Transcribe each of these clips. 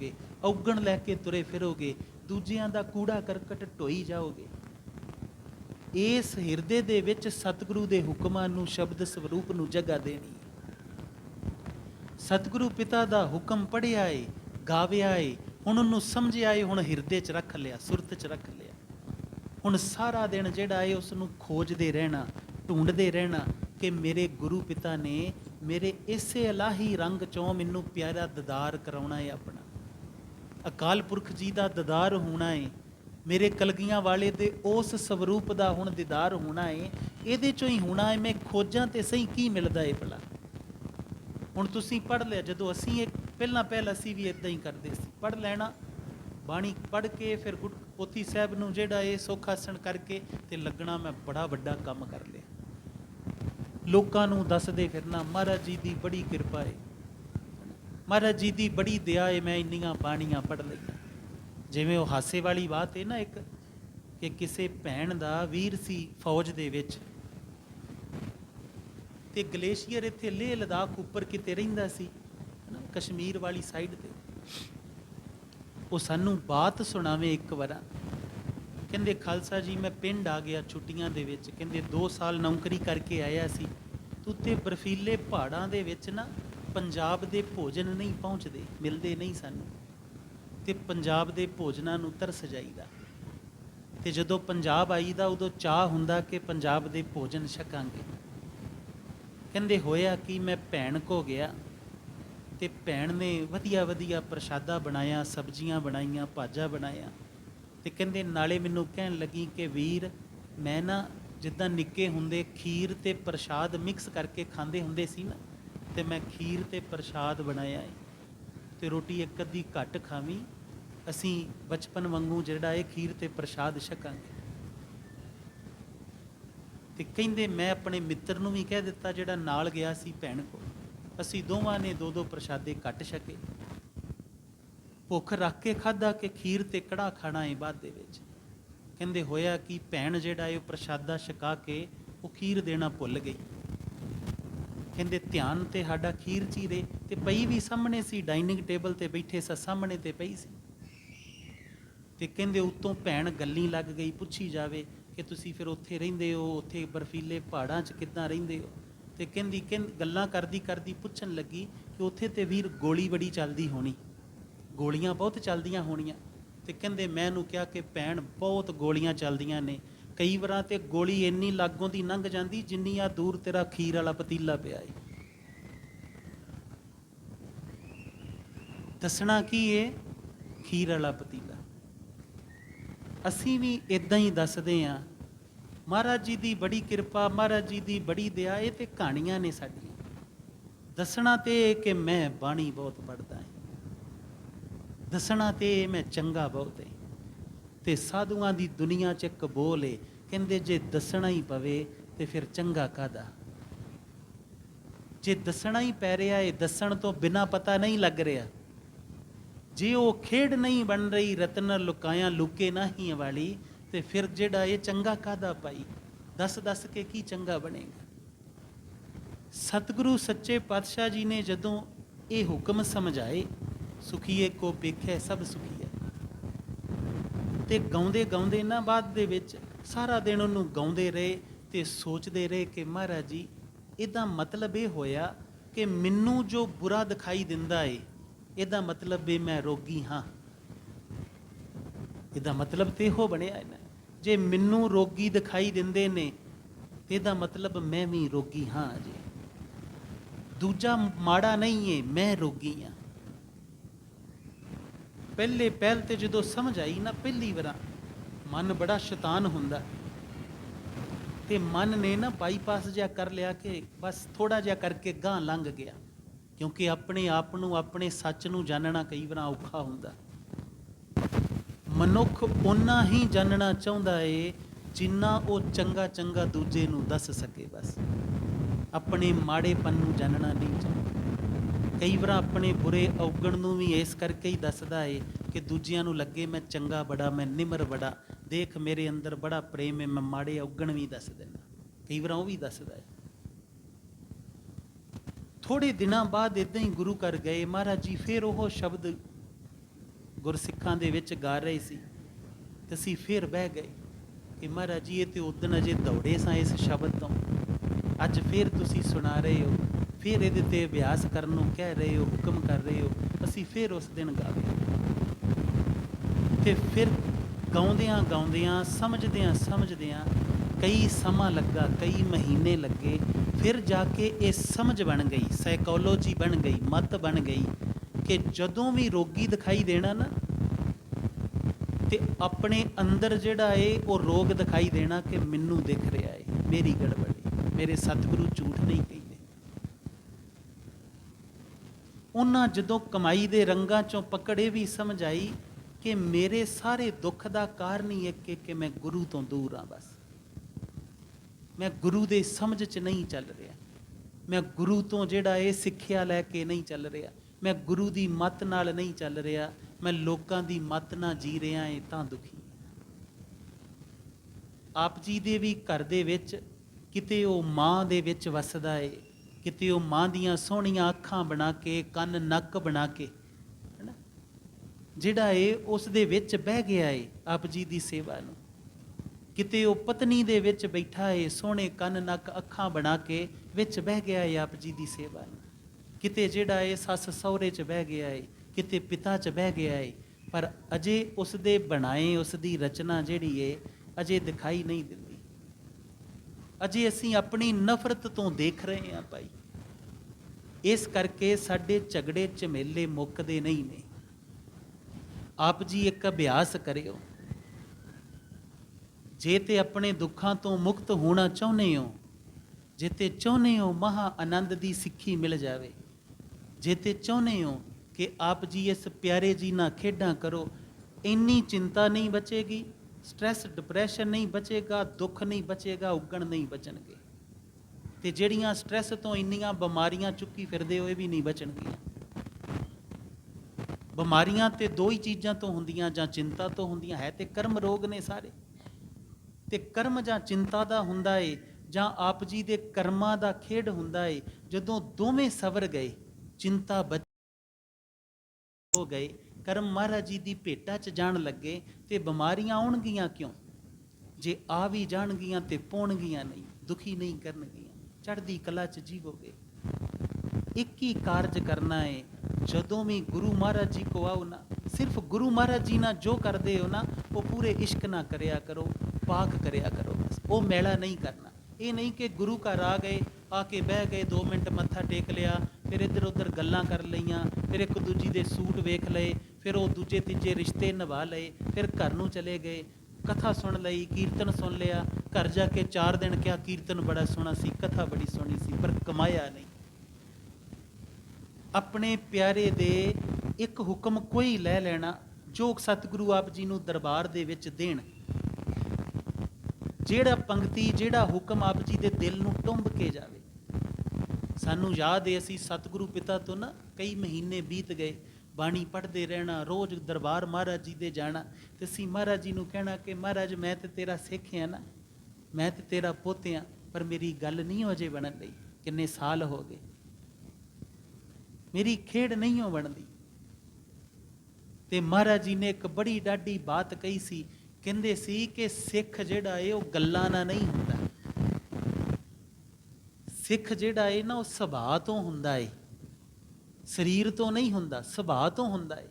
ਜਾਓਗੇ, ਔਗਣ ਲੈ ਕੇ ਤੁਰੇ ਫਿਰੋਗੇ, ਦੂਜਿਆਂ ਦਾ ਕੂੜਾ ਕਰਕਟ ਢੋਈ ਜਾਓਗੇ। ਇਸ ਹਿਰਦੇ ਦੇ ਵਿੱਚ ਸਤਿਗੁਰੂ ਦੇ ਹੁਕਮਾਂ ਨੂੰ ਸ਼ਬਦ ਸਰੂਪ ਨੂੰ ਜਗ੍ਹਾ ਦੇਣੀ। ਸਤਿਗੁਰੂ ਪਿਤਾ ਦਾ ਹੁਕਮ ਪੜਿਆ ਏ, ਗਾਵਿਆ ਏ, ਹੁਣ ਉਹਨੂੰ ਸਮਝਿਆ ਏ, ਹੁਣ ਹਿਰਦੇ 'ਚ ਰੱਖ ਲਿਆ, ਸੁਰਤ 'ਚ ਰੱਖ ਲਿਆ। ਹੁਣ ਸਾਰਾ ਦਿਨ ਜਿਹੜਾ ਏ ਉਸ ਨੂੰ ਖੋਜਦੇ ਰਹਿਣਾ ਢੂੰਡਦੇ ਰਹਿਣਾ ਕਿ ਮੇਰੇ ਗੁਰੂ ਪਿਤਾ ਨੇ ਮੇਰੇ ਇਸੇ ਇਲਾਹੀ ਰੰਗ ਚੋਂ ਮੈਨੂੰ ਪਿਆਰਾ ਦਦਾਰ ਕਰਾਉਣਾ ਏ ਆਪਣਾ। ਅਕਾਲ ਪੁਰਖ ਜੀ ਦਾ ਦਦਾਰ ਹੋਣਾ ਏ, ਮੇਰੇ ਕਲਗੀਆਂ ਵਾਲੇ ਦੇ ਉਸ ਸਵਰੂਪ ਦਾ ਹੁਣ ਦੀਦਾਰ ਹੋਣਾ ਏ, ਇਹਦੇ ਚੋਂ ਹੀ ਹੋਣਾ ਏ, ਮੈਂ ਖੋਜਾਂ ਤੇ ਸਹੀ ਕੀ ਮਿਲਦਾ ਏ ਭਲਾ? ਹੁਣ ਤੁਸੀਂ ਪੜ੍ਹ ਲਿਆ, ਜਦੋਂ ਅਸੀਂ ਇਹ ਪਹਿਲਾਂ ਪਹਿਲ ਅਸੀਂ ਵੀ ਇਦਾਂ ਹੀ ਕਰਦੇ ਸੀ, ਪੜ੍ਹ ਲੈਣਾ, ਬਾਣੀ ਪੜ੍ਹ ਕੇ ਫਿਰ ਗੁਰ ਪੋਥੀ ਸਾਹਿਬ ਨੂੰ ਜਿਹੜਾ ਇਹ ਸੁਖਾਸਣ ਕਰਕੇ ਤੇ ਲੱਗਣਾ ਮੈਂ ਬੜਾ ਵੱਡਾ ਕੰਮ ਕਰ ਲਿਆ। ਲੋਕਾਂ ਨੂੰ ਦੱਸਦੇ ਫਿਰਨਾ, ਮਹਾਰਾਜ ਜੀ ਦੀ ਬੜੀ ਕਿਰਪਾ ਏ। ਮਹਾਰਾਜ ਜੀ ਦੀ ਬੜੀ ਦਇਆ ਏ, ਮੈਂ ਇੰਨੀਆਂ ਬਾਣੀਆਂ ਪੜ੍ਹ ਲਈਆਂ। ਜਿਵੇਂ ਉਹ ਹਾਸੇ ਵਾਲੀ ਬਾਤ ਹੈ ਨਾ ਇੱਕ, ਕਿ ਕਿਸੇ ਭੈਣ ਦਾ ਵੀਰ ਸੀ ਫੌਜ ਦੇ ਵਿੱਚ। ਤੇ ਗਲੇਸ਼ੀਅਰ ਇੱਥੇ ਲੇਹ ਲਦਾਖ ਉੱਪਰ ਕਿਤੇ ਰਹਿੰਦਾ ਸੀ ਕਸ਼ਮੀਰ ਵਾਲੀ ਸਾਈਡ ਤੇ। ਉਹ ਸਾਨੂੰ ਬਾਤ ਸੁਣਾਵੇ ਇੱਕ ਵਾਰ। ਕਹਿੰਦੇ, ਖਾਲਸਾ ਜੀ, ਮੈਂ ਪਿੰਡ ਆ ਗਿਆ ਛੁੱਟੀਆਂ ਦੇ ਵਿੱਚ। ਕਹਿੰਦੇ 2 ਸਾਲ ਨੌਕਰੀ ਕਰਕੇ ਆਇਆ ਸੀ। ਤੇ ਬਰਫੀਲੇ ਪਹਾੜਾਂ ਦੇ ਵਿੱਚ ਨਾ ਪੰਜਾਬ ਦੇ ਭੋਜਨ ਨਹੀਂ ਪਹੁੰਚਦੇ, ਮਿਲਦੇ ਨਹੀਂ ਸਾਨੂੰ। ਤੇ ਪੰਜਾਬ ਦੇ ਭੋਜਨਾਂ ਨੂੰ ਤਰਸ ਜਾਈਦਾ। ਤੇ ਜਦੋਂ ਪੰਜਾਬ ਆਈਦਾ, ਉਦੋਂ ਚਾਹ ਹੁੰਦਾ ਕਿ ਪੰਜਾਬ ਦੇ ਭੋਜਨ ਛਕਾਂਗੇ। ਕਹਿੰਦੇ ਹੋਇਆ ਕਿ ਮੈਂ ਭੈਣ ਕੋ ਗਿਆ, ਤੇ ਭੈਣ ਨੇ ਵਧੀਆ ਵਧੀਆ ਪ੍ਰਸ਼ਾਦਾ ਬਣਾਇਆ, ਸਬਜ਼ੀਆਂ ਬਣਾਈਆਂ, ਭਾਜਾ ਬਣਾਇਆ। ਤੇ ਕਹਿੰਦੇ ਨਾਲੇ ਮੈਨੂੰ ਕਹਿਣ ਲੱਗੀ ਕਿ ਵੀਰ, ਮੈਂ ਨਾ ਜਿੱਦਾਂ ਨਿੱਕੇ ਹੁੰਦੇ ਖੀਰ ਤੇ ਪ੍ਰਸ਼ਾਦ ਮਿਕਸ ਕਰਕੇ ਖਾਂਦੇ ਹੁੰਦੇ ਸੀ ਨਾ ਤੇ ਮੈਂ ਖੀਰ ਤੇ ਪ੍ਰਸ਼ਾਦ ਬਣਾਇਆ ਏ। ਤੇ ਰੋਟੀ ਇੱਕ ਅੱਧੀ ਘੱਟ ਖਾਵੀਂ। ਅਸੀਂ ਬਚਪਨ ਵਾਂਗੂ ਜਿਹੜਾ ਇਹ ਖੀਰ ਤੇ ਪ੍ਰਸ਼ਾਦ ਛਕਾਂਗੇ। ਤੇ ਕਹਿੰਦੇ ਮੈਂ ਆਪਣੇ ਮਿੱਤਰ ਨੂੰ ਵੀ ਕਹਿ ਦਿੱਤਾ ਜਿਹੜਾ ਨਾਲ ਗਿਆ ਸੀ ਭੈਣ ਕੋ ਅਸੀਂ ਦੋਵਾਂ ਨੇ ਦੋ ਦੋ ਪ੍ਰਸ਼ਾਦੇ ਕੱਟ ਛਕੇ। ਭੁੱਖ ਰੱਖ ਕੇ ਖਾਦਾ ਕਿ ਖੀਰ ਤੇ ਕੜਾ ਖਾਣਾ ਏ ਬਾਅਦ ਦੇ ਵਿੱਚ। ਕਹਿੰਦੇ ਹੋਇਆ ਕਿ ਭੈਣ ਜਿਹੜਾ ਇਹ ਪ੍ਰਸ਼ਾਦਾ ਛਕਾ ਕੇ ਉਹ ਖੀਰ ਦੇਣਾ ਭੁੱਲ ਗਈ। ਕਹਿੰਦੇ ਧਿਆਨ ਤੇ ਸਾਡਾ ਖੀਰ ਚੀਰੇ ਤੇ ਪਈ ਵੀ ਸਾਹਮਣੇ ਸੀ ਡਾਈਨਿੰਗ ਟੇਬਲ ਤੇ ਬੈਠੇ ਸਾ, ਸਾਹਮਣੇ ਤੇ ਪਈ ਸੀ। ਤੇ ਕਹਿੰਦੇ ਉਤੋਂ ਭੈਣ ਗੱਲੀ ਲੱਗ ਗਈ, ਪੁੱਛੀ ਜਾਵੇ ਕਿ ਤੁਸੀਂ ਫਿਰ ਉੱਥੇ ਰਹਿੰਦੇ ਹੋ, ਉੱਥੇ ਬਰਫੀਲੇ ਪਹਾੜਾਂ 'ਚ ਕਿੱਦਾਂ ਰਹਿੰਦੇ ਹੋ? ਤੇ ਕਹਿੰਦੀ, ਕਹਿੰ, ਗੱਲਾਂ ਕਰਦੀ ਕਰਦੀ ਪੁੱਛਣ ਲੱਗੀ ਕਿ ਉੱਥੇ ਤੇ ਵੀਰ ਗੋਲੀ ਬੜੀ ਚੱਲਦੀ ਹੋਣੀ। ਗੋਲੀਆਂ ਬਹੁਤ ਚੱਲਦੀਆਂ ਹੋਣੀਆਂ। ਤੇ ਕਹਿੰਦੇ ਮੈਂ ਇਹਨੂੰ ਕਿਹਾ ਕਿ ਭੈਣ ਬਹੁਤ ਗੋਲੀਆਂ ਚੱਲਦੀਆਂ ਨੇ। ਕਈ ਵਾਰਾਂ ਤੇ ਗੋਲੀ ਇੰਨੀ ਲਾਗੋਂ ਦੀ ਲੰਘ ਜਾਂਦੀ ਜਿੰਨੀ ਆ ਦੂਰ ਤੇਰਾ ਖੀਰ ਵਾਲਾ ਪਤੀਲਾ ਪਿਆ ਏ। ਦੱਸਣਾ ਕੀ ਏ? ਖੀਰ ਵਾਲਾ ਪਤੀਲਾ। ਅਸੀਂ ਵੀ ਇਦਾਂ ਹੀ ਦੱਸਦੇ ਆ, ਮਹਾਰਾਜ ਜੀ ਦੀ ਬੜੀ ਕਿਰਪਾ, ਮਹਾਰਾਜ ਜੀ ਦੀ ਬੜੀ ਦਇਆ, ਇਹ ਤੇ ਕਹਾਣੀਆਂ ਨੇ ਸਾਡੀਆਂ। ਦੱਸਣਾ ਤੇ ਕਿ ਮੈਂ ਬਾਣੀ ਬਹੁਤ ਪੜਦਾ ਹਾਂ ਦੱਸਣਾ ਤੇ ਮੈਂ ਚੰਗਾ ਬਹੁਤ ਹੈ ਤੇ ਸਾਧੂਆਂ ਦੀ ਦੁਨੀਆ 'ਚ ਕਬੋਲ ਏ ਕਹਿੰਦੇ ਜੇ ਦੱਸਣਾ ਹੀ ਪਵੇ ਤੇ ਫਿਰ ਚੰਗਾ ਕਾਦਾ ਜੇ ਦੱਸਣਾ ਹੀ ਪੈ ਰਿਹਾ ਏ, ਦੱਸਣ ਤੋਂ ਬਿਨਾ ਪਤਾ ਨਹੀਂ ਲੱਗ ਰਿਹਾ। ਜੇ ਉਹ ਖੇਡ ਨਹੀਂ ਬਣ ਰਹੀ, ਰਤਨ ਲੁਕਾਇਆ ਲੁਕੇ ਨਹੀਂ ਵਾਲੀ ਤੇ ਫਿਰ ਜਿਹੜਾ ਇਹ ਚੰਗਾ ਕਾਦਾ ਪਾਈ ਦੱਸ ਦੱਸ ਕੇ ਕੀ ਚੰਗਾ ਬਣੇਗਾ? ਸਤਿਗੁਰੂ ਸੱਚੇ ਪਾਤਸ਼ਾਹ ਜੀ ਨੇ ਜਦੋਂ ਇਹ ਹੁਕਮ ਸਮਝਾਏ, ਸੁਖੀਏ ਕੋ ਪੇਖੇ ਸਭ ਸੁਖੀਏ ਤੇ ਗਾਉਂਦੇ ਗਾਉਂਦੇ ਨਾ ਬਾਅਦ ਦੇ ਵਿੱਚ ਸਾਰਾ ਦਿਨ ਉਹਨੂੰ ਗਾਉਂਦੇ ਰਹੇ ਤੇ ਸੋਚਦੇ ਰਹੇ ਕਿ ਮਹਾਰਾਜ ਜੀ, ਇਹਦਾ ਮਤਲਬ ਇਹ ਹੋਇਆ ਕਿ ਮੈਨੂੰ ਜੋ ਬੁਰਾ ਦਿਖਾਈ ਦਿੰਦਾ ਏ, ਇਹਦਾ ਮਤਲਬ ਏ ਮੈਂ ਰੋਗੀ ਹਾਂ। ਇਹਦਾ ਮਤਲਬ ਤੇ ਇਹੋ ਬਣਿਆ ਹੈ ਨਾ, ਜੇ ਮੈਨੂੰ ਰੋਗੀ ਦਿਖਾਈ ਦਿੰਦੇ ਨੇ, ਤੇ ਇਹਦਾ ਮਤਲਬ ਮੈਂ ਵੀ ਰੋਗੀ ਹਾਂ ਜੀ। ਦੂਜਾ ਮਾੜਾ ਨਹੀਂ ਏ, ਮੈਂ ਰੋਗੀ ਹਾਂ। ਪਹਿਲੇ ਪਹਿਲ ਤੇ ਜਦੋਂ ਸਮਝ ਆਈ ਨਾ, ਪਹਿਲੀ ਵਾਰ ਮਨ ਬੜਾ ਸ਼ੈਤਾਨ ਹੁੰਦਾ। ਤੇ ਮਨ ਨੇ ਨਾ ਬਾਈਪਾਸ ਜਿਹਾ ਕਰ ਲਿਆ ਕਿ ਬਸ ਥੋੜਾ ਜਿਹਾ ਕਰਕੇ ਗਾਂ ਲੰਘ ਗਿਆ। ਕਿਉਂਕਿ ਆਪਣੇ ਆਪ ਨੂੰ, ਆਪਣੇ ਸੱਚ ਨੂੰ ਜਾਣਨਾ ਕਈ ਵਾਰ ਔਖਾ ਹੁੰਦਾ। ਮਨੁੱਖ ਉਨਾ ਹੀ ਜਾਣਨਾ ਚਾਹੁੰਦਾ ਏ, ਜਿੰਨਾ ਉਹ ਚੰਗਾ ਚੰਗਾ ਦੂਜੇ ਨੂੰ ਦੱਸ ਸਕੇ ਬਸ। ਆਪਣੇ ਮਾੜੇਪਨ ਨੂੰ ਜਾਣਨਾ ਨਹੀਂ ਚਾਹੁੰਦਾ। ਕਈ ਵਾਰ ਆਪਣੇ ਬੁਰੇ ਔਗਣ ਨੂੰ ਵੀ ਇਸ ਕਰਕੇ ਹੀ ਦੱਸਦਾ ਏ ਕਿ ਦੂਜਿਆਂ ਨੂੰ ਲੱਗੇ ਮੈਂ ਚੰਗਾ ਬੜਾ, ਮੈਂ ਨਿਮਰ ਬੜਾ ਦੇਖ ਮੇਰੇ ਅੰਦਰ ਬੜਾ ਪ੍ਰੇਮ ਹੈ, ਮੈਂ ਮਾੜੇ ਔਗਣ ਵੀ ਦੱਸ ਦਿੰਦਾ। ਕਈ ਵਾਰ ਉਹ ਵੀ ਦੱਸਦਾ ਏ ਥੋੜੇ ਦਿਨਾਂ ਬਾਅਦ ਇਦਾਂ ਹੀ ਗੁਰੂ ਘਰ ਗਏ। ਮਹਾਰਾਜ ਜੀ ਫਿਰ ਉਹ ਸ਼ਬਦ ਗੁਰਸਿੱਖਾਂ ਦੇ ਵਿੱਚ ਗਾ ਰਹੇ ਸੀ ਤੇ ਅਸੀਂ ਫਿਰ ਬਹਿ ਗਏ ਕਿ ਮਹਾਰਾਜ ਜੀ, ਇਹ ਤੇ ਉਦਣ ਅਜੇ ਦੌੜੇ ਸਾਂ ਇਸ ਸ਼ਬਦ ਤੋਂ। ਅੱਜ ਫਿਰ ਤੁਸੀਂ ਸੁਣਾ ਰਹੇ ਹੋ, ਫਿਰ ਇਹਦੇ ਤੇ ਅਭਿਆਸ ਕਰਨ ਨੂੰ ਕਹਿ ਰਹੇ ਹੋ, ਹੁਕਮ ਕਰ ਰਹੇ ਹੋ। ਅਸੀਂ ਫਿਰ ਉਸ ਦਿਨ ਗਾਵੇ ਤੇ ਫਿਰ ਗਾਉਂਦਿਆਂ ਗਾਉਂਦਿਆਂ, ਸਮਝਦਿਆਂ ਸਮਝਦਿਆਂ ਕਈ ਸਮਾਂ ਲੱਗਾ, ਕਈ ਮਹੀਨੇ ਲੱਗੇ, ਫਿਰ ਜਾ ਕੇ ਇਹ ਸਮਝ ਬਣ ਗਈ ਸਾਈਕੋਲੋਜੀ ਬਣ ਗਈ, ਮਤ ਬਣ ਗਈ ਕਿ ਜਦੋਂ ਵੀ ਰੋਗੀ ਦਿਖਾਈ ਦੇਣਾ ਨਾ, ਤੇ ਆਪਣੇ ਅੰਦਰ ਜਿਹੜਾ ਏ, ਉਹ ਰੋਗ ਦਿਖਾਈ ਦੇਣਾ ਕਿ ਮੈਨੂੰ ਦਿਖ ਰਿਹਾ ਏ, ਮੇਰੀ ਗੜਬੜੀ ਮੇਰੇ ਸਤਿਗੁਰੂ ਝੂਠ ਨਹੀਂ ਕਹਿੰਦੇ। ਉਹਨਾਂ ਜਦੋਂ ਕਮਾਈ ਦੇ ਰੰਗਾਂ ਚੋਂ ਪਕੜੇ ਵੀ ਸਮਝ ਆਈ ਕਿ ਮੇਰੇ ਸਾਰੇ ਦੁੱਖ ਦਾ ਕਾਰਨ ਹੀ ਇੱਕ ਕਿ ਮੈਂ ਗੁਰੂ ਤੋਂ ਦੂਰ ਆ ਬਸ। ਮੈਂ ਗੁਰੂ ਦੇ ਸਮਝ 'ਚ ਨਹੀਂ ਚੱਲ ਰਿਹਾ। ਮੈਂ ਗੁਰੂ ਤੋਂ ਜਿਹੜਾ ਇਹ ਸਿੱਖਿਆ ਲੈ ਕੇ ਨਹੀਂ ਚੱਲ ਰਿਹਾ। ਮੈਂ ਗੁਰੂ ਦੀ ਮੱਤ ਨਾਲ ਨਹੀਂ ਚੱਲ ਰਿਹਾ। ਮੈਂ ਲੋਕਾਂ ਦੀ ਮੱਤ ਨਾਲ ਜੀ ਰਿਹਾ ਏ ਤਾਂ ਦੁਖੀ ਆਪ ਜੀ ਦੇ ਵੀ ਘਰ ਦੇ ਵਿੱਚ ਕਿਤੇ ਉਹ ਮਾਂ ਦੇ ਵਿੱਚ ਵਸਦਾ ਏ। ਕਿਤੇ ਉਹ ਮਾਂ ਦੀਆਂ ਸੋਹਣੀਆਂ ਅੱਖਾਂ ਬਣਾ ਕੇ, ਕੰਨ ਨੱਕ ਬਣਾ ਕੇ ਜਿਹੜਾ ਏ ਉਸ ਦੇ ਵਿੱਚ ਬਹਿ ਗਿਆ ਏ, ਆਪ ਜੀ ਦੀ ਸੇਵਾ ਨੂੰ। ਕਿਤੇ ਉਹ ਪਤਨੀ ਦੇ ਵਿੱਚ ਬੈਠਾ ਏ, ਸੋਹਣੇ ਕੰਨ ਨੱਕ ਅੱਖਾਂ ਬਣਾ ਕੇ ਵਿੱਚ ਬਹਿ ਗਿਆ ਏ, ਆਪ ਜੀ ਦੀ ਸੇਵਾ ਨੂੰ। ਕਿਤੇ ਜਿਹੜਾ ਏ ਸੱਸ ਸਹੁਰੇ 'ਚ ਬਹਿ ਗਿਆ ਏ, ਕਿਤੇ ਪਿਤਾ 'ਚ ਬਹਿ ਗਿਆ ਏ, ਪਰ ਅਜੇ ਉਸ ਦੇ ਬਣਾਏ, ਉਸ ਦੀ ਰਚਨਾ ਜਿਹੜੀ ਏ, ਅਜੇ ਦਿਖਾਈ ਨਹੀਂ ਦਿੰਦੀ। ਅਜੇ ਅਸੀਂ ਆਪਣੀ ਨਫ਼ਰਤ ਤੋਂ ਦੇਖ ਰਹੇ ਹਾਂ ਭਾਈ। ਇਸ ਕਰਕੇ ਸਾਡੇ ਝਗੜੇ ਝਮੇਲੇ ਮੁੱਕਦੇ ਨਹੀਂ ਨੇ। ਆਪ ਜੀ ਇੱਕ ਅਭਿਆਸ ਕਰਿਓ। ਜੇ ਤੇ ਆਪਣੇ ਦੁੱਖਾਂ ਤੋਂ ਮੁਕਤ ਹੋਣਾ ਚਾਹੁੰਦੇ ਹੋ, ਜੇ ਤੇ ਚਾਹੁੰਦੇ ਹੋ ਮਹਾ ਆਨੰਦ ਦੀ ਸਿੱਖੀ ਮਿਲ ਜਾਵੇ, ਜੇ ਤੇ ਚਾਹੁੰਦੇ ਹੋ ਕਿ ਆਪ ਜੀ ਇਸ ਪਿਆਰੇ ਜੀ ਨਾਲ ਖੇਡਾਂ ਕਰੋ, ਇੰਨੀ ਚਿੰਤਾ ਨਹੀਂ ਬਚੇਗੀ ਸਟ੍ਰੈਸ ਡਿਪਰੈਸ਼ਨ ਨਹੀਂ ਬਚੇਗਾ, ਦੁੱਖ ਨਹੀਂ ਬਚੇਗਾ, ਉੱਗਣ ਨਹੀਂ ਬਚਣਗੇ। ਤੇ ਜਿਹੜੀਆਂ ਸਟ੍ਰੈਸ ਤੋਂ ਇੰਨੀਆਂ ਬਿਮਾਰੀਆਂ ਚੁੱਕੀ ਫਿਰਦੇ ਹੋ, ਇਹ ਵੀ ਨਹੀਂ ਬਚਣਗੀਆਂ। ਬਿਮਾਰੀਆਂ ਤੇ ਦੋ ਹੀ ਚੀਜ਼ਾਂ ਤੋਂ ਹੁੰਦੀਆਂ ਜਾਂ ਚਿੰਤਾ ਤੋਂ ਹੁੰਦੀਆਂ ਹੈ ਤੇ ਕਰਮ ਰੋਗ ਨੇ ਸਾਰੇ। ਤੇ ਕਰਮ ਜਾਂ ਚਿੰਤਾ ਦਾ ਹੁੰਦਾ ਏ ਜਾਂ ਆਪ ਜੀ ਦੇ ਕਰਮਾਂ ਦਾ ਖੇਡ ਹੁੰਦਾ ਏ, ਜਦੋਂ ਦੋਵੇਂ ਸਵਰ ਗਏ, ਚਿੰਤਾ ਬਚ ਹੋ ਗਏ, ਕਰਮ ਮਹਾਰਾਜ ਜੀ ਦੀ ਭੇਟਾ 'ਚ ਜਾਣ ਲੱਗੇ ਤੇ ਬਿਮਾਰੀਆਂ ਆਉਣਗੀਆਂ ਕਿਉਂ? ਜੇ ਆ ਵੀ ਜਾਣਗੀਆਂ ਤੇ ਪਾਉਣਗੀਆਂ ਨਹੀਂ, ਦੁਖੀ ਨਹੀਂ ਕਰਨਗੀਆਂ, ਚੜ੍ਹਦੀ ਕਲਾ 'ਚ ਜੀਵੋਗੇ। ਇੱਕ ਹੀ ਕਾਰਜ ਕਰਨਾ ਹੈ ਜਦੋਂ ਵੀ ਗੁਰੂ ਮਹਾਰਾਜ ਜੀ ਕੋ ਆਓ ਨਾ, ਸਿਰਫ ਗੁਰੂ ਮਹਾਰਾਜ ਜੀ ਨਾਲ ਜੋ ਕਰਦੇ ਹੋ ਨਾ, ਉਹ ਪੂਰੇ ਇਸ਼ਕ ਨਾਲ ਕਰਿਆ ਕਰੋ, ਪਾਕ ਕਰਿਆ ਕਰੋ ਬਸ, ਉਹ ਮੇਲਾ ਨਹੀਂ ਕਰਨਾ। ਇਹ ਨਹੀਂ ਕਿ ਗੁਰੂ ਘਰ ਆ ਗਏ, ਆ ਕੇ ਬਹਿ ਗਏ 2 ਮਿੰਟ ਮੱਥਾ ਟੇਕ ਲਿਆ, ਫਿਰ ਇੱਧਰ ਉੱਧਰ ਗੱਲਾਂ ਕਰ ਲਈਆਂ, ਫਿਰ ਇੱਕ ਦੂਜੀ ਦੇ ਸੂਟ ਵੇਖ ਲਏ, ਫਿਰ ਉਹ ਦੂਜੇ ਤੀਜੇ ਰਿਸ਼ਤੇ ਨਿਭਾ ਲਏ, ਫਿਰ ਘਰ ਨੂੰ ਚਲੇ ਗਏ, ਕਥਾ ਸੁਣ ਲਈ, ਕੀਰਤਨ ਸੁਣ ਲਿਆ, ਘਰ ਜਾ ਕੇ 4 ਦਿਨ ਕਿਹਾ, ਕੀਰਤਨ ਬੜਾ ਸੋਹਣਾ ਸੀ, ਕਥਾ ਬੜੀ ਸੋਹਣੀ ਸੀ, ਪਰ ਕਮਾਇਆ ਨਹੀਂ। ਆਪਣੇ ਪਿਆਰੇ ਦੇ ਇੱਕ ਹੁਕਮ ਕੋਈ ਲੈ ਲੈਣਾ, ਜੋ ਸਤਿਗੁਰੂ ਆਪ ਜੀ ਨੂੰ ਦਰਬਾਰ ਦੇ ਵਿੱਚ ਦੇਣ। ਜਿਹੜਾ ਪੰਕਤੀ, ਜਿਹੜਾ ਹੁਕਮ ਆਪ ਜੀ ਦੇ ਦਿਲ ਨੂੰ ਟੁੰਬ ਕੇ ਜਾਵੇ। ਸਾਨੂੰ ਯਾਦ ਹੈ ਅਸੀਂ ਸਤਿਗੁਰੂ ਪਿਤਾ ਤੋਂ ਨਾ ਕਈ ਮਹੀਨੇ ਬੀਤ ਗਏ, ਬਾਣੀ ਪੜ੍ਹਦੇ ਰਹਿਣਾ, ਰੋਜ਼ ਦਰਬਾਰ ਮਹਾਰਾਜ ਜੀ ਦੇ ਜਾਣਾ, ਤੇ ਅਸੀਂ ਮਹਾਰਾਜ ਜੀ ਨੂੰ ਕਹਿਣਾ ਕਿ ਮਹਾਰਾਜ ਮੈਂ ਤੇ ਤੇਰਾ ਸਿੱਖ ਹਾਂ ਨਾ, ਮੈਂ ਤੇ ਤੇਰਾ ਪੁੱਤ ਹਾਂ ਪਰ ਮੇਰੀ ਗੱਲ ਨਹੀਂ ਹੋ ਜੇ ਬਣਨ ਲਈ ਕਿੰਨੇ ਸਾਲ ਹੋ ਗਏ। ਮੇਰੀ ਖੇਡ ਨਹੀਂ ਹੋ ਬਣਦੀ। ਤੇ ਮਹਾਰਾਜ ਜੀ ਨੇ ਇੱਕ ਬੜੀ ਡਾਢੀ ਬਾਤ ਕਹੀ ਸੀ, ਕਹਿੰਦੇ ਸੀ ਕਿ ਸਿੱਖ ਜਿਹੜਾ ਏ ਉਹ ਗੱਲਾਂ ਨਾਲ ਨਹੀਂ ਹੁੰਦਾ। ਸਿੱਖ ਜਿਹੜਾ ਏ ਨਾ ਉਹ ਸੁਭਾਅ ਤੋਂ ਹੁੰਦਾ ਏ। ਸਰੀਰ ਤੋਂ ਨਹੀਂ ਹੁੰਦਾ, ਸੁਭਾਅ ਤੋਂ ਹੁੰਦਾ ਏ।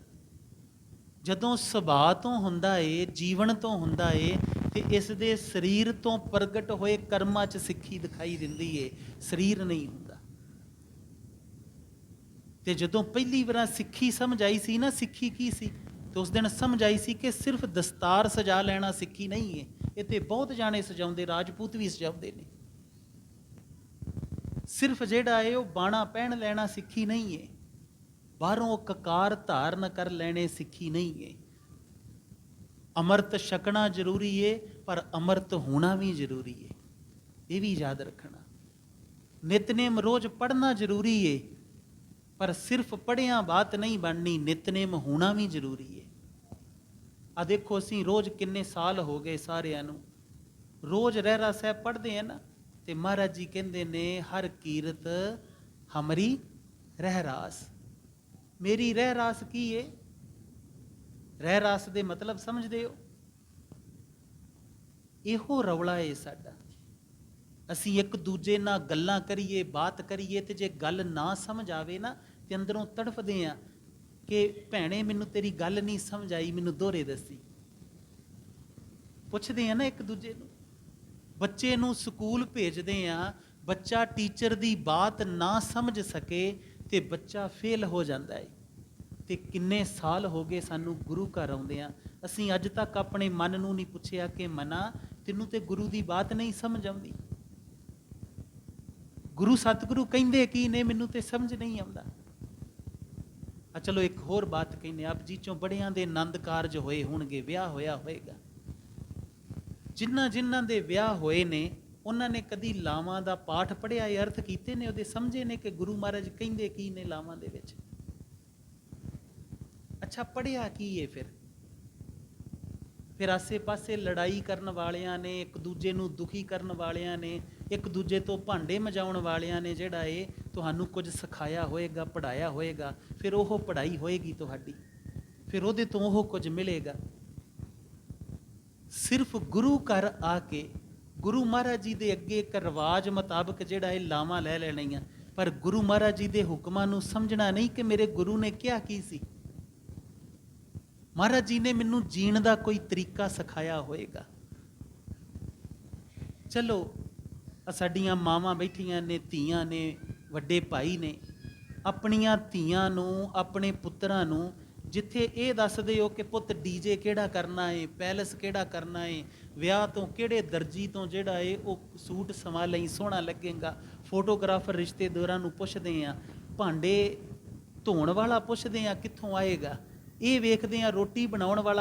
ਜਦੋਂ ਸੁਭਾਅ ਤੋਂ ਹੁੰਦਾ ਏ, ਜੀਵਨ ਤੋਂ ਹੁੰਦਾ ਏ, ਤੇ ਇਸ ਦੇ ਸਰੀਰ ਤੋਂ ਪ੍ਰਗਟ ਹੋਏ ਕਰਮਾਂ 'ਚ ਸਿੱਖੀ ਦਿਖਾਈ ਦਿੰਦੀ ਏ। ਸਰੀਰ ਨਹੀਂ ਹੁੰਦਾ। ਤੇ ਜਦੋਂ ਪਹਿਲੀ ਵਾਰ ਸਿੱਖੀ ਸਮਝ ਆਈ ਸੀ ਨਾ, ਸਿੱਖੀ ਕੀ ਸੀ? ਤੇ ਉਸ ਦਿਨ ਸਮਝ ਆਈ ਸੀ ਕਿ ਸਿਰਫ ਦਸਤਾਰ ਸਜਾ ਲੈਣਾ ਸਿੱਖੀ ਨਹੀਂ ਹੈ। ਇਹ ਤੇ ਬਹੁਤ ਜਾਣੇ ਸਜਾਉਂਦੇ, ਰਾਜਪੂਤ ਵੀ ਸਜਾਉਂਦੇ ਨੇ। ਸਿਰਫ ਜਿਹੜਾ ਹੈ ਉਹ ਬਾਣਾ ਪਹਿਨ ਲੈਣਾ ਸਿੱਖੀ ਨਹੀਂ ਹੈ। ਬਾਹਰੋਂ ਕਕਾਰ ਧਾਰਨ ਕਰ ਲੈਣੇ ਸਿੱਖੀ ਨਹੀਂ ਹੈ। ਅਮਰਤ ਛਕਣਾ ਜ਼ਰੂਰੀ ਹੈ, ਪਰ ਅਮਰਤ ਹੋਣਾ ਵੀ ਜ਼ਰੂਰੀ ਹੈ। ਇਹ ਵੀ ਯਾਦ ਰੱਖਣਾ। ਨਿਤਨੇਮ ਰੋਜ਼ ਪੜ੍ਹਨਾ ਜ਼ਰੂਰੀ ਹੈ। ਪਰ ਸਿਰਫ ਪੜਿਆਂ ਬਾਤ ਨਹੀਂ ਬਣਨੀ, ਨਿਤਨੇਮ ਹੋਣਾ ਵੀ ਜ਼ਰੂਰੀ ਹੈ ਆ ਦੇਖੋ ਅਸੀਂ ਰੋਜ਼ ਕਿੰਨੇ ਸਾਲ ਹੋ ਗਏ ਸਾਰਿਆਂ ਨੂੰ। ਰੋਜ਼ ਰਹਿਰਾ ਸਾਹਿਬ ਪੜ੍ਹਦੇ ਆ ਨਾ, ਤੇ ਮਹਾਰਾਜ ਜੀ ਕਹਿੰਦੇ ਨੇ, ਹਰ ਕੀਰਤ ਹਮਰੀ ਰਹਿਰਾਸ। ਮੇਰੀ ਰਹਿਰਾਸ ਕੀ ਏ? ਰਹਿ ਰਾਸ ਦੇ ਮਤਲਬ ਸਮਝਦੇ ਹੋ? ਇਹੋ ਰੌਲਾ ਏ ਸਾਡਾ। ਅਸੀਂ ਇੱਕ ਦੂਜੇ ਨਾਲ ਗੱਲਾਂ ਕਰੀਏ, ਬਾਤ ਕਰੀਏ ਤੇ ਜੇ ਗੱਲ ਨਾ ਸਮਝ ਆਵੇ ਨਾ ਤੇ ਅੰਦਰੋਂ ਤੜਫਦੇ ਆ ਕਿ ਭੈਣੇ ਮੈਨੂੰ ਤੇਰੀ ਗੱਲ ਨਹੀਂ ਸਮਝ ਆਈ, ਮੈਨੂੰ ਦੋਹਰੇ ਦੱਸੀ। ਪੁੱਛਦੇ ਆ ਨਾ ਇੱਕ ਦੂਜੇ ਨੂੰ। ਬੱਚੇ ਨੂੰ ਸਕੂਲ ਭੇਜਦੇ ਆ ਬੱਚਾ ਟੀਚਰ ਦੀ ਬਾਤ ਨਾ ਸਮਝ ਸਕੇ ਤੇ ਬੱਚਾ ਫੇਲ ਹੋ ਜਾਂਦਾ ਹੈ ਤੇ ਕਿੰਨੇ ਸਾਲ ਹੋ ਗਏ ਸਾਨੂੰ ਗੁਰੂ ਘਰ ਆਉਂਦੇ ਆ ਅਸੀਂ ਅੱਜ ਤੱਕ ਆਪਣੇ ਮਨ ਨੂੰ ਨਹੀਂ ਪੁੱਛਿਆ ਕਿ ਮਨਾ, ਤੈਨੂੰ ਤੇ ਗੁਰੂ ਦੀ ਬਾਤ ਨਹੀਂ ਸਮਝ ਆਉਂਦੀ। ਗੁਰੂ ਸਤਿਗੁਰੂ ਕਹਿੰਦੇ ਕੀ ਨੇ, ਮੈਨੂੰ ਤੇ ਸਮਝ ਨਹੀਂ ਆਉਂਦਾ। ਆ ਚਲੋ ਇੱਕ ਹੋਰ ਬਾਤ ਕਹਿੰਦੇ, ਆਪ ਜੀ ਚੋਂ ਬੜਿਆਂ ਦੇ ਆਨੰਦ ਕਾਰਜ ਹੋਏ ਹੋਣਗੇ, ਵਿਆਹ ਹੋਇਆ ਹੋਏਗਾ। ਜਿਨ੍ਹਾਂ ਜਿਨ੍ਹਾਂ ਦੇ ਵਿਆਹ ਹੋਏ ਨੇ, ਉਹਨਾਂ ਨੇ ਕਦੀ ਲਾਵਾਂ ਦਾ ਪਾਠ ਪੜਿਆ ਇਹ ਅਰਥ ਕੀਤੇ ਨੇ, ਉਹਦੇ ਸਮਝੇ ਨੇ ਕਿ ਗੁਰੂ ਮਹਾਰਾਜ ਕਹਿੰਦੇ ਕੀ ਨੇ ਲਾਵਾਂ ਦੇ ਵਿੱਚ। ਅੱਛਾ ਪੜਿਆ ਕੀ ਹੈ ਫਿਰ? ਫਿਰ ਆਸੇ-ਪਾਸੇ ਲੜਾਈ ਕਰਨ ਵਾਲਿਆਂ ਨੇ, ਇੱਕ ਦੂਜੇ ਨੂੰ ਦੁਖੀ ਕਰਨ ਵਾਲਿਆਂ ਨੇ ਇੱਕ ਦੂਜੇ ਤੋਂ ਭਾਂਡੇ ਮਜਾਉਣ ਵਾਲਿਆਂ ਨੇ ਜਿਹੜਾ ਇਹ ਤੁਹਾਨੂੰ ਕੁਝ ਸਿਖਾਇਆ ਹੋਏਗਾ ਪੜਾਇਆ ਹੋਏਗਾ, ਫਿਰ ਉਹ ਪੜਾਈ ਹੋਏਗੀ ਤੁਹਾਡੀ। ਫਿਰ ਉਹਦੇ ਤੋਂ ਉਹ ਕੁਝ ਮਿਲੇਗਾ। ਸਿਰਫ ਗੁਰੂ ਘਰ ਆ ਕੇ ਗੁਰੂ ਮਹਾਰਾਜ ਜੀ ਦੇ ਅੱਗੇ ਇੱਕ ਰਿਵਾਜ ਮੁਤਾਬਕ ਜਿਹੜਾ ਇਹ ਲਾਵਾਂ ਲੈ ਲੈਣੀਆਂ। ਪਰ ਗੁਰੂ ਮਹਾਰਾਜ ਜੀ ਦੇ ਹੁਕਮਾਂ ਨੂੰ ਸਮਝਣਾ ਨਹੀਂ ਕਿ ਮੇਰੇ ਗੁਰੂ ਨੇ ਕਿਹਾ ਕੀ ਸੀ। ਮਹਾਰਾਜ ਜੀ ਨੇ ਮੈਨੂੰ ਜੀਣ ਦਾ ਕੋਈ ਤਰੀਕਾ ਸਿਖਾਇਆ ਹੋਏਗਾ। ਚਲੋ ਆ ਸਾਡੀਆਂ ਮਾਵਾਂ ਬੈਠੀਆਂ ਨੇ, ਧੀਆਂ ਨੇ, ਵੱਡੇ ਭਾਈ ਨੇ। ਆਪਣੀਆਂ ਧੀਆਂ ਨੂੰ, ਆਪਣੇ ਪੁੱਤਰਾਂ ਨੂੰ ਜਿੱਥੇ ਇਹ ਦੱਸਦੇ ਹੋ ਕਿ ਪੁੱਤ ਡੀਜੇ ਕਿਹੜਾ ਕਰਨਾ ਏ, ਪੈਲਸ ਕਿਹੜਾ ਕਰਨਾ ਏ, ਵਿਆਹ ਤੋਂ ਕਿਹੜੇ ਦਰਜੀ ਤੋਂ ਜਿਹੜਾ ਏ, ਉਹ ਸੂਟ ਸਵਾ ਲਈ, ਸੋਹਣਾ ਲੱਗੇਗਾ। ਫੋਟੋਗ੍ਰਾਫਰ ਰਿਸ਼ਤੇਦਾਰਾਂ ਨੂੰ ਪੁੱਛਦੇ ਆ, ਭਾਂਡੇ ਧੋਣ ਵਾਲਾ ਪੁੱਛਦੇ ਆ, ਕਿੱਥੋਂ ਆਏਗਾ? ਇਹ ਵੇਖਦੇ ਆ, ਰੋਟੀ ਬਣਾਉਣ ਵਾਲਾ